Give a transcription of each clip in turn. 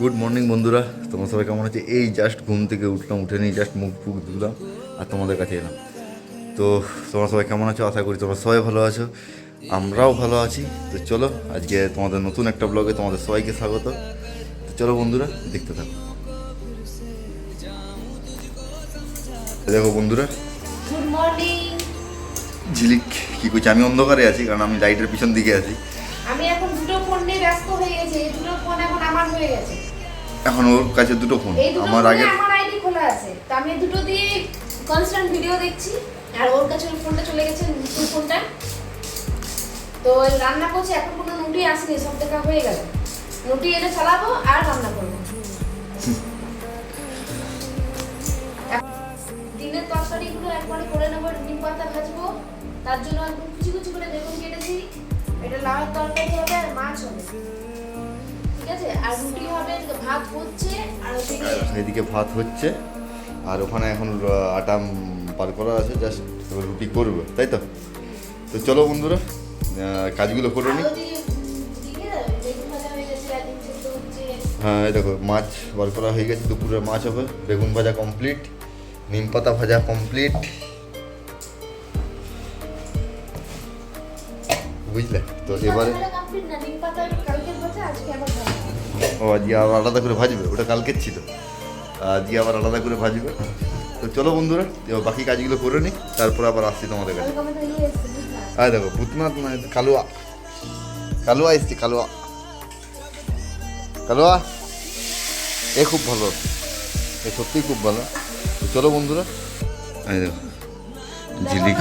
Good morning বন্ধুরা। তোমরা সবাই কেমন আছে? এই জাস্ট ঘুম থেকে উঠলাম উঠে নিয়ে জাস্ট মুখ ফুক ধুলাম আর তোমাদের কাছে এলাম। তো তোমরা সবাই কেমন আছো? আশা করি তোমরা সবাই ভালো আছো। আমরাও ভালো আছি। তো চলো আজকে তোমাদের নতুন একটা ব্লগে তোমাদের সবাইকে স্বাগত। তো চলো বন্ধুরা দেখতে থাকো। দেখো বন্ধুরা। ঝিলিক কী করছি? আমি অন্ধকারে আছি কারণ আমি লাইটের পিছন দিকে আছি। আমি এখন দুটো ফোন নিয়ে ব্যস্ত হয়ে গেছি এই দুটো ফোন এখন আমার হয়ে গেছে। এখন ওর কাছে দুটো ফোন আমার আগে আমার আইডি খোলা আছে তো আমি দুটো দিয়ে কনস্ট্যান্ট ভিডিও দেখছি আর ওর কাছে ওই ফোনটা চলে গেছে নতুন ফোনটা। তো রান্না করছি এখন কোনো নুটি আসেনি সব দেখা হয়ে গেল। নুটি এনে চালাবো আর রান্না করব। দিনের তরকারিগুলো একবারে করে নেব নিম পাতা ভাজবো তার জন্য একদম কুচি কুচি করে বেগুন কেটেছি। এটা লাউয়ের তরকারি হবে আর মাছ হবে। ঠিক আছে? আর রুটি হবে ভাত হচ্ছে আর এদিকে ভাত হচ্ছে আর ওখানে এখন আটা বার করা আছে জাস্ট রুটি করবে তাই তো? তো চলো বন্ধুরা কাজগুলো করে ভাজা হয়ে দেখো মাছ বার করা হয়ে গেছে দুপুরে মাছ হবে বেগুন ভাজা কমপ্লিট নিম পাতা ভাজা কমপ্লিট বুঝলে? তো এবারে ও আজকে আবার আলাদা করে ভাজবে? ওটা কালকের ছিল। আজকে আবার আলাদা করে ভাজবে। তো চলো বন্ধুরা বাকি কাজগুলো করে নিই তারপর আবার আসছি তোমাদের কাছে। ইয়ে আয় দেখো ভূতনাথ না কালুয়া। কালুয়া এসছি কালুয়া। কালুয়া এ খুব ভালো। এ সত্যিই খুব ভালো। চলো বন্ধুরা। এই দেখো ঝিলিক।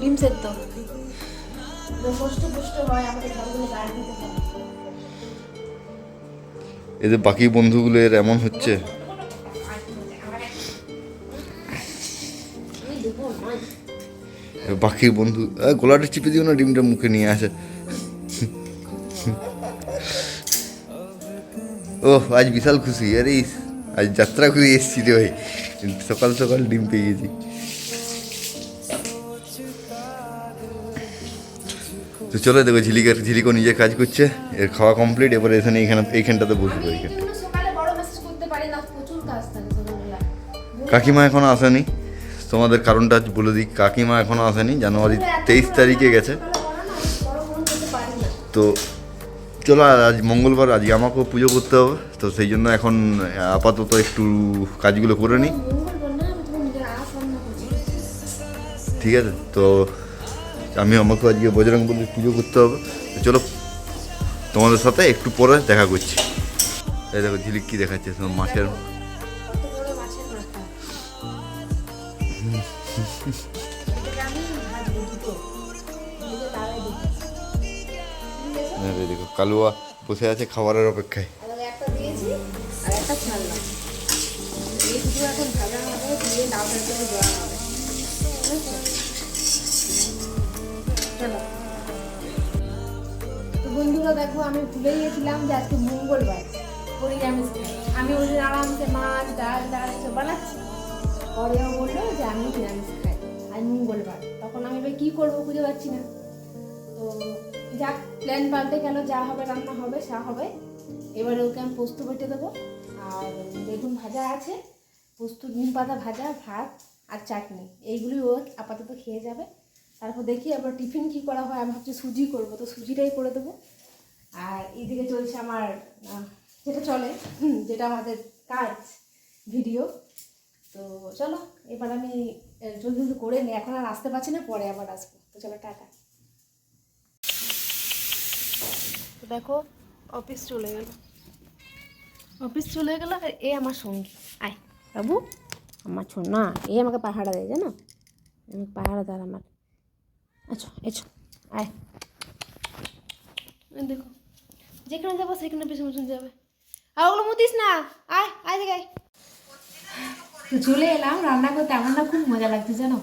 দিতে হয়। এদের বাকি বন্ধুগুলো এর এমন হচ্ছে। বাকি বন্ধু গলাটা চিপে দিও না ডিমটা মুখে নিয়ে আসে। ও আজ বিশাল খুশি আরে আজ যাত্রা করে এসছি রে ভাই। সকাল সকাল ডিম পেয়ে গেছি। তো চলো দেখো ঝিলিকের ঝিলিকও নিজে কাজ করছে। এর খাওয়া কমপ্লিট এবারে এখানে এখানে। এইখানটাতে বসবো এইখানটা কাকিমা এখনও আসেনি। তোমাদের কারণটা বলে দিই কাকিমা এখনও আসেনি জানুয়ারি তেইশ তারিখে গেছে। তো চলো আজ মঙ্গলবার আজকে আমাকেও পুজো করতে হবে। তো সেই জন্য এখন আপাতত একটু কাজগুলো করে নিই। ঠিক আছে তো আমি আমাকে আজকে বজরং বলে পুজো করতে হবে। চলো, তোমাদের সাথে একটু পরে দেখা করছি। এই দেখো, ঝিলিক কি দেখাচ্ছে, তোমার মাছের। দেখো, কালুয়া বসে আছে খাবারের অপেক্ষায়। তো বন্ধুরা, দেখো, আমি ভুলে গিয়েছিলাম যে আজকে মঙ্গলবার। আমি ওই আরামসে মাছ, ডাল ডাল এসব বানাচ্ছি। পরে বলল যে আমি নিরামিষ খাই, আজ মঙ্গলবার। তখন আমি এবার কী করব খুঁজে পাচ্ছি না। তো যাক প্ল্যান পাল্টে গেল যা হবে, রান্না হবে, সা হবে। এবারে ওকে আমি পোস্ত বেটে দেবো। আর বেগুন ভাজা আছে, পোস্ত, নিম পাতা ভাজা, ভাত আর চাটনি। এইগুলি ও আপাতত খেয়ে যাবে। তারপর দেখি আবার টিফিন কী করা হয়, আমি ভাবছি সুজি করব, তো সুজিটাই করে দেবো। আর এদিকে চলছে আমার যেটা চলে যেটা আমাদের কাজ ভিডিও তো চলো, এবার আমি জলদি জলদি করে নিই এখন আর আসতে পারছি না, পরে আবার আসব। তো চলো, টাটা। তো দেখো অফিস চলে গেল। অফিস চলে গেল, আর এ আমার সঙ্গী। আয়, বাবু, আমার ছোট না, এ আমাকে পাহাড়া দেয়, জানো? পাহাড়া দেয় আমার। আচ্ছা এছো আয়। দেখো, যেখানে যাব সেখানে পিছন পিছন যাবে। আর ওগুলো মুতিস না, আয় আয় দেখে আয়। চলে এলাম, রান্না করতে। আমার না খুব মজা লাগছে, জানো?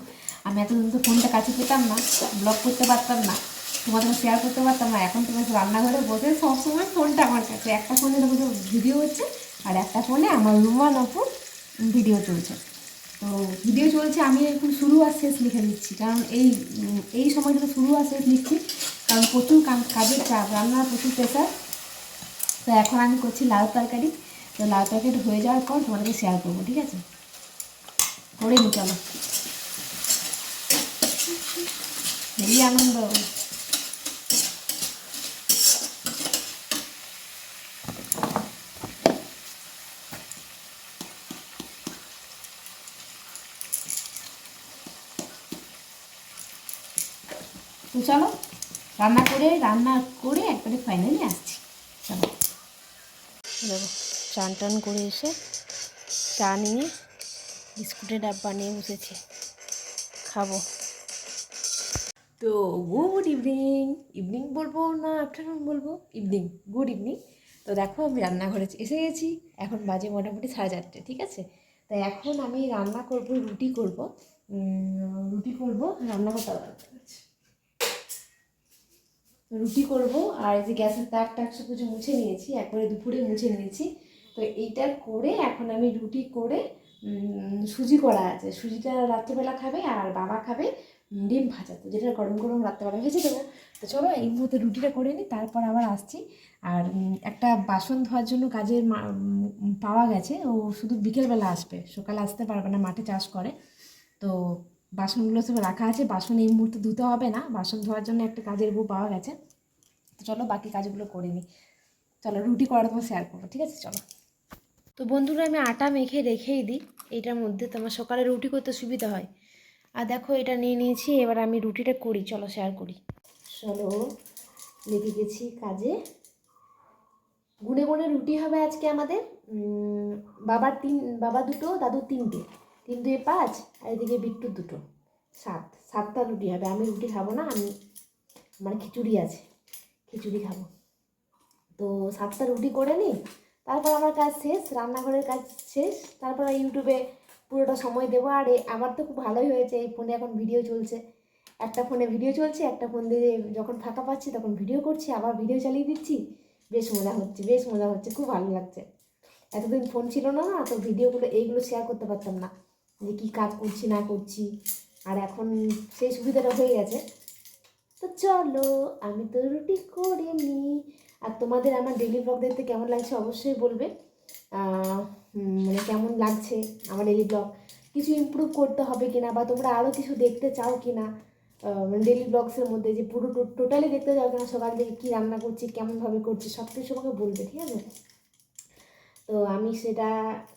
আমি এতদিন তো ফোনটা কাছে পেতাম না ব্লগ করতে পারতাম না তোমাদের শেয়ার করতে পারতাম না। এখন তোমার রান্নাঘরে বসে সবসময় ফোনটা আমার কাছে। একটা ফোনে দেখো ভিডিও হচ্ছে, আর একটা ফোনে আমার রুমান অপুর ভিডিও চলছে তো ভিডিও চলছে, আমি এখন শুরু আর শেষ লিখে দিচ্ছি কারণ এই এই সময়টাতে শুরু আর শেষ লিখছি, কারণ প্রচুর কাজের চাপ, রান্নার প্রচুর প্রেশার তো এখন আমি করছি লাউ তরকারি, তো লাউ তরকারি হয়ে যাওয়ার পর তোমাদেরকে শেয়ার করব, ঠিক আছে? করে নি চলো। হেবি আনন্দ। তো চলো রান্না করে রান্না করে একবারে ফাইনালি আসছি। চলো। দেখো চান টান করে এসে চা নিয়ে বিস্কুটের ডাব্বা নিয়ে বসেছি। খাব। তো গুড ইভিনিং ইভিনিং বলব না আফটারনুন বলব? ইভিনিং গুড ইভিনিং তো দেখো আমি রান্নাঘরে এসে গেছি। এখন বাজে মোটামুটি সাড়ে চারটে ঠিক আছে? তাই এখন আমি রান্না করব রুটি করব। রুটি করব রান্না করতে রুটি করব, আর এই যে গ্যাসের তাক টাক সব কিছু মুছে নিয়েছি, একবারে দুপুরে মুছে নিয়েছি, তো এইটা করে এখন আমি রুটি করে সুজি করা আছে। সুজিটা রাত্রেবেলা খাবে আর বাবা খাবে ডিম ভাজা, তো যেটা গরম গরম রাত্রেবেলা ভেজে দেবো তো চলো এই মুহূর্তে রুটিটা করে নিই, তারপর আবার আসছি। আর একটা বাসন ধোয়ার জন্য কাজের পাওয়া গেছে, ও শুধু বিকেলবেলা আসবে, সকালে আসতে পারবে না, মাঠে চাষ করে। তো বাসনগুলো সব রাখা আছে, বাসন এই মুহূর্তে ধুতে হবে না, বাসন ধোয়ার জন্য একটা কাজের বউ পাওয়া গেছে। তো চলো বাকি কাজগুলো করে নিই। চলো রুটি করা তোমার শেয়ার করব, ঠিক আছে? চলো। তো বন্ধুরা, আমি আটা মেখে রেখেই দিই। এইটার মধ্যে তোমার সকালে রুটি করতে সুবিধা হয়। আর দেখো, এটা নিয়ে নিয়েছি, এবার আমি রুটিটা করি, চলো শেয়ার করি। চলো লেগে গেছি কাজে। গুনে গুনে রুটি হবে আজকে আমাদের। বাবার তিন, বাবা দুটো দাদুর তিনটে। তিন দুয়ে পাঁচ, আর এদিকে বিট্টুর দুটো। সাত, সাতটা রুটি হবে। আমি রুটি খাব না, আমি আমার খিচুড়ি আছে, খিচুড়ি খাব। তো সাতটা রুটি করে নিই, তারপর আমার কাজ শেষ, রান্নাঘরের কাজ শেষ, তারপর ইউটিউবে পুরোটা সময় দেবো। আর আমার তো খুব ভালোই হয়েছে, এই ফোনে এখন ভিডিও চলছে। একটা ফোনে ভিডিও চলছে, একটা ফোন দিয়ে যখন ফাঁকা পাচ্ছি তখন ভিডিও করছি, আবার ভিডিও চালিয়ে দিচ্ছি। বেশ মজা হচ্ছে, বেশ মজা হচ্ছে, খুব ভালো লাগছে। এতদিন ফোন ছিল না না তো ভিডিওগুলো এইগুলো শেয়ার করতে পারতাম না। যে কী কাজ করছি, না করছি। আর এখন সেই সুবিধাটা হয়ে গেছে। তো চলো, আমি তো রুটি করে নিই। আর তোমাদের আমার ডেলি ব্লগ দেখতে কেমন লাগছে অবশ্যই বলবে। মানে কেমন লাগছে আমার ডেলি ব্লগ কিছু ইমপ্রুভ করতে হবে কিনা বা তোমরা আরও কিছু দেখতে চাও কিনা? মানে ডেলি ব্লগসের মধ্যে যে পুরো টোটালি দেখতে চাও কিনা, সকাল থেকে কী রান্না করছি, কেমনভাবে করছি সব কিছু আমাকে বলবে, ঠিক আছে? তো আমি সেটা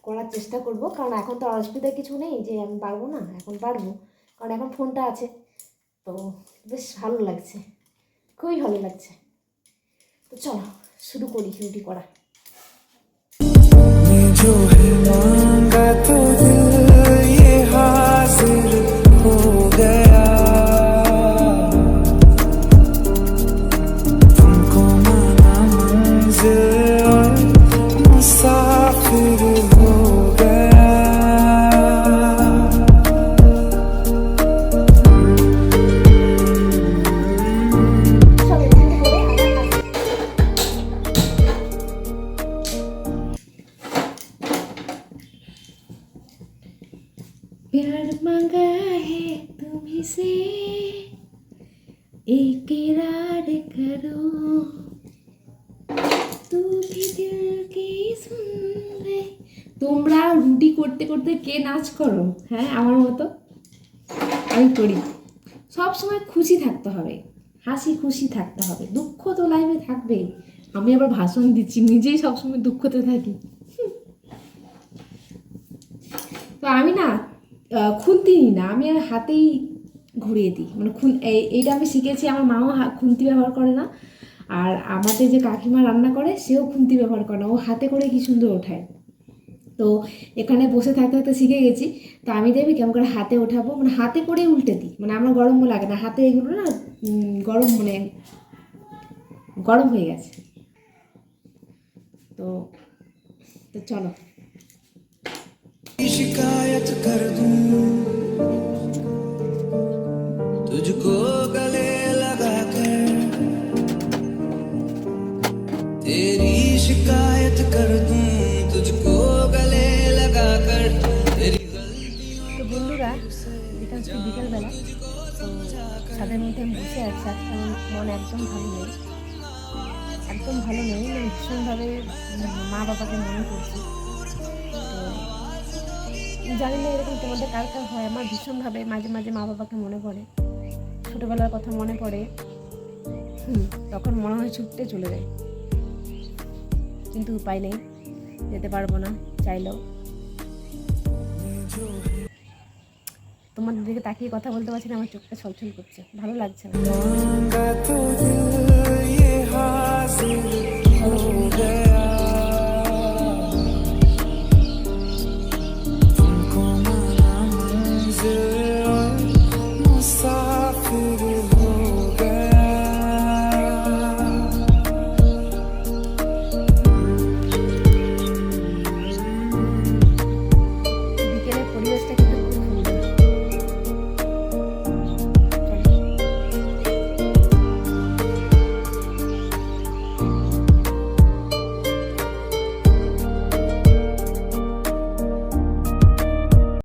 করার চেষ্টা করব। কারণ এখন তো অসুবিধা কিছু নেই যে আমি পারব না, এখন পারব। কারণ এখন ফোনটা আছে। তো বেশ ভালো লাগছে। খুবই ভালো লাগছে। তো চলো, শুরু করি রুটি করা। एक इरार करो तू भी दिल की सुन ले তোমরা রুটি করতে করতে কে নাচ করো হ্যাঁ আমার মতো আমি করি সব সময় খুশি থাকতে হবে হাসি খুশি থাকতে হবে দুঃখ তো লাইফে থাকবেই আমি আবার ভাষণ দিচ্ছি নিজেই সবসময় দুঃখতে থাকি তো আমি না আহ, খুন্তি নিই না আমি আর হাতেই ঘুরিয়ে দিই মানে খুন এই- এইটা আমি শিখেছি আমার মাও হা- খুন্তি ব্যবহার করে না আর আমাদের যে কাকিমা রান্না করে সেও খুন্তি ব্যবহার করে না ও হাতে করে কি সুন্দর ওঠায় তো এখানে বসে থাকতে থাকতে শিখে গেছি তো আমি দেখবি কেমন করে হাতে ওঠাবো মানে হাতে করেই উল্টে দিই মানে আমার গরমও লাগে না হাতে এগুলো না উম, গরম মানে গরম হয়ে গেছে তো তো চলো शिकायत कर दूं तुझको गले लगा कर तेरी शिकायत कर दूं तुझको गले लगा कर तेरी गलतियों তো বন্ধুরা এটা হচ্ছে বিকেলবেলা তো ছাদের মধ্যে আমি বসে আছি আজকে আমার মন একদম ভালো নেই একদম ভালো নেই মানে ভীষণভাবে উম, মা বাবাকে মনে করছি তো জানি না এরকম তোমাদের কার কার হয় আমার ভীষণভাবে মাঝে মাঝে মা বাবাকে মনে পড়ে ছোটোবেলার কথা মনে পড়ে তখন মনে হয় ছুটতে চলে যায় কিন্তু উপায় নেই, যেতে পারব না, চাইলেও। তোমাদের দিকে তাকিয়ে কথা বলতে পারছি না, আমার চোখটা ছলছল করছে। ভালো লাগছে না। yeah.